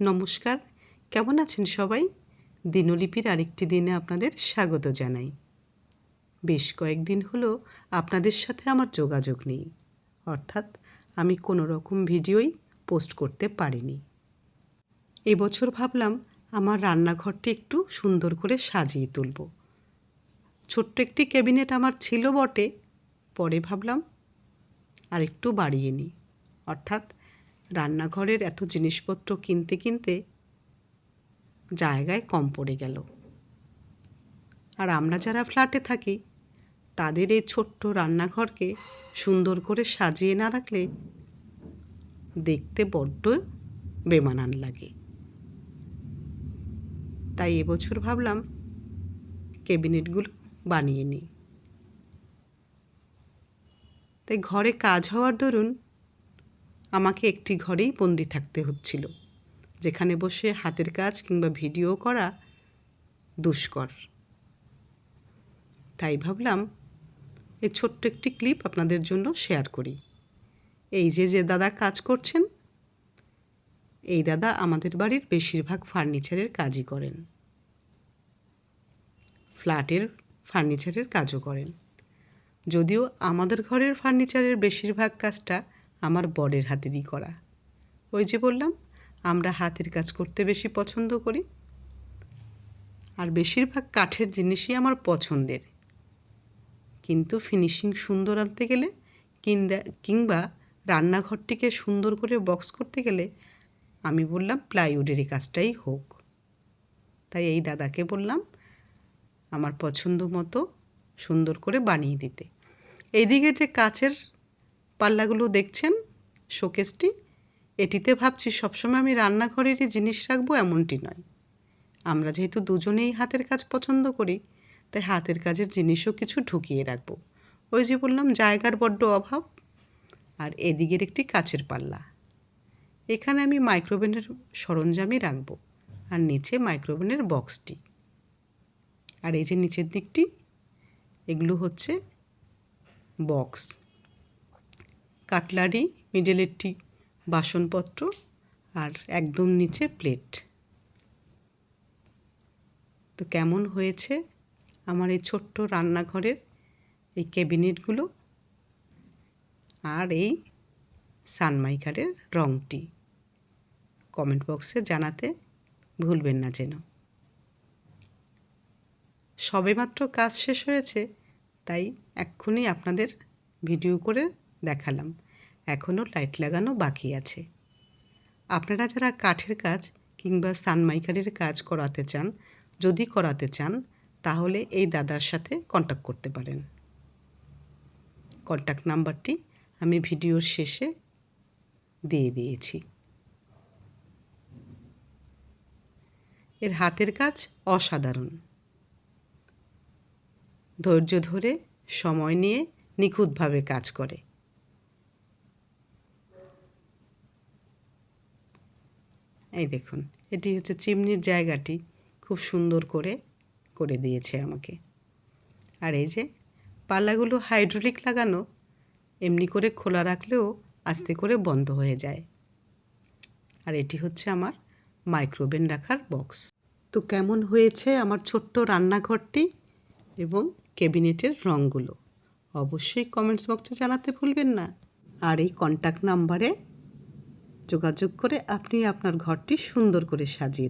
নমস্কার, কেমন আছেন সবাই? দিনলিপির আরেকটি দিনে আপনাদের স্বাগত জানাই। বেশ কয়েকদিন হলো আপনাদের সাথে আমার যোগাযোগ নেই, অর্থাৎ আমি কোনো রকম ভিডিওই পোস্ট করতে পারিনি। এবছর ভাবলাম আমার রান্নাঘরটি একটু সুন্দর করে সাজিয়ে তুলব। ছোট্ট একটি ক্যাবিনেট আমার ছিল বটে, পরে ভাবলাম আর একটু বাড়িয়ে নিই, অর্থাৎ রান্নাঘরের এত জিনিসপত্র কিনতে কিনতে জায়গায় কম পড়ে গেল। আর আমরা যারা ফ্ল্যাটে থাকি, তাদের এই ছোট্ট রান্নাঘরকে সুন্দর করে সাজিয়ে না রাখলে দেখতে বড্ড বেমানান লাগে। তাই এবছর ভাবলাম ক্যাবিনেটগুলো বানিয়ে নিই। তাই ঘরে কাজ হওয়ার দরুন আমাকে একটি ঘরেই বন্দি থাকতে হচ্ছিল, যেখানে বসে হাতের কাজ কিংবা ভিডিও করা দুষ্কর। তাই ভাবলাম এই ছোট্ট একটি ক্লিপ আপনাদের জন্য শেয়ার করি। এই যে যে দাদা কাজ করছেন, এই দাদা আমাদের বাড়ির বেশিরভাগ ফার্নিচারের কাজই করেন। ফ্ল্যাটের ফার্নিচারের কাজও করেন। যদিও আমাদের ঘরের ফার্নিচারের বেশিরভাগ কাজটা আমার বরের হাতেরই করা। ওই যে বললাম, আমরা হাতের কাজ করতে বেশি পছন্দ করি। আর বেশিরভাগ কাঠের জিনিসই আমার পছন্দের। কিন্তু ফিনিশিং সুন্দর আনতে গেলে কিংবা রান্নাঘরটিকে সুন্দর করে বক্স করতে গেলে আমি বললাম প্লাইউডেরই কাজটাই হোক। তাই এই দাদাকে বললাম, আমার পছন্দ মতো সুন্দর করে বানিয়ে দিতে। এইদিকের যে কাচের পাল্লাগুলো দেখছেন? শোকেসটি? এটিতে ভাবছি সবসময় আমি রান্নাঘরেরই জিনিস রাখব এমনটি নয়। আমরা যেহেতু দুজনেই হাতের কাজ পছন্দ করি, তাই হাতের কাজের জিনিসও কিছু ঢুকিয়ে রাখব। ওই যে বললাম, জায়গার বড্ড অভাব। আর এদিকের একটি কাচের পাল্লা। এখানে আমি মাইক্রোওভেনের সরঞ্জামই রাখব। আর নিচে মাইক্রোওভেনের বক্সটি। আর এই যে নিচের দিকটি, এগুলো হচ্ছে বক্স। কাটলারি মিডেলেরটি বাসনপত্র আর একদম নিচে প্লেট তো কেমন হয়েছে আমার এই ছোট্ট রান্নাঘরের এই ক্যাবিনেটগুলো আর এই সানমাইকারের রঙটি কমেন্ট বক্সে জানাতে ভুলবেন না যেন। সবেমাত্র কাজ শেষ হয়েছে, তাই এক্ষুনি আপনাদের ভিডিও করে দেখালাম। এখনও লাইট লাগানো বাকি আছে। আপনারা যারা কাঠের কাজ কিংবা সানমাইকারের কাজ করাতে চান, যদি করাতে চান, তাহলে এই দাদার সাথে কন্ট্যাক্ট করতে পারেন। কন্ট্যাক্ট নাম্বারটি আমি ভিডিওর শেষে দিয়ে দিয়েছি। এর হাতের কাজ অসাধারণ। ধৈর্য ধরে সময় নিয়ে নিখুঁতভাবে কাজ করে। এই দেখুন, এটি হচ্ছে চিমনির জায়গাটি। খুব সুন্দর করে করে দিয়েছে আমাকে। আর এই যে, পাল্লাগুলো হাইড্রোলিক লাগানো, এমনি করে খোলা রাখলেও আস্তে করে বন্ধ হয়ে যায়। আর এটি হচ্ছে আমার মাইক্রোওভেন রাখার বক্স। তো কেমন হয়েছে আমার ছোট্ট রান্নাঘরটি এবং ক্যাবিনেটের রঙগুলো অবশ্যই কমেন্টস বক্সে জানাতে ভুলবেন না। আর এই কন্ট্যাক্ট নাম্বারে যোগাযোগ করে আপনি আপনার ঘরটি সুন্দর করে সাজিয়ে